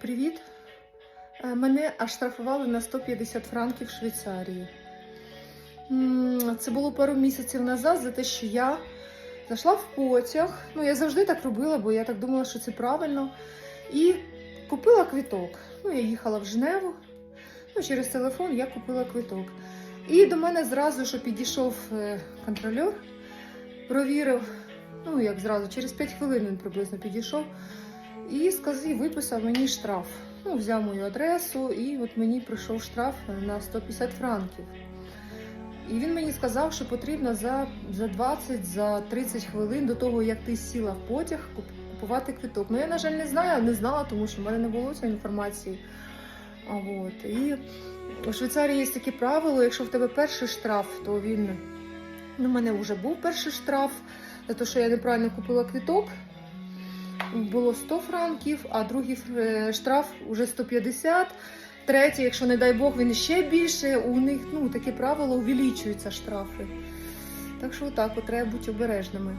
Привіт. Е, Мене аж штрафували на 150 франків Швейцарії. Це було пару місяців назад за те, що я зайшла в потяг. Ну, я завжди так робила, бо я так думала, що це правильно. І купила квиток. Ну, я їхала в Женеву. Ну, через телефон я купила квиток. І до мене зразу ж підійшов е, контролер, провірив, ну як зразу, через 5 хвилин він приблизно підійшов і сказав, виписав мені штраф. Ну, взяв мою адресу, і от мені прийшов штраф на 150 франків. І він мені сказав, що потрібно за, за 20 за 30 хвилин до того, як ти сіла в потяг, купувати квиток. Ну я, на жаль, не знаю, не знала, тому що в мене не було цієї інформації. А от. І у Швейцарії є таке правило, якщо в тебе перший штраф, то він. Ну, у мене вже був перший штраф за те, що я неправильно купила квиток. Було 100 франків, а другий е, штраф уже 150. Третій, якщо не дай Бог, він ще більше. У них ну, таке правило увеличуються штрафи. Так що отак треба бути обережними.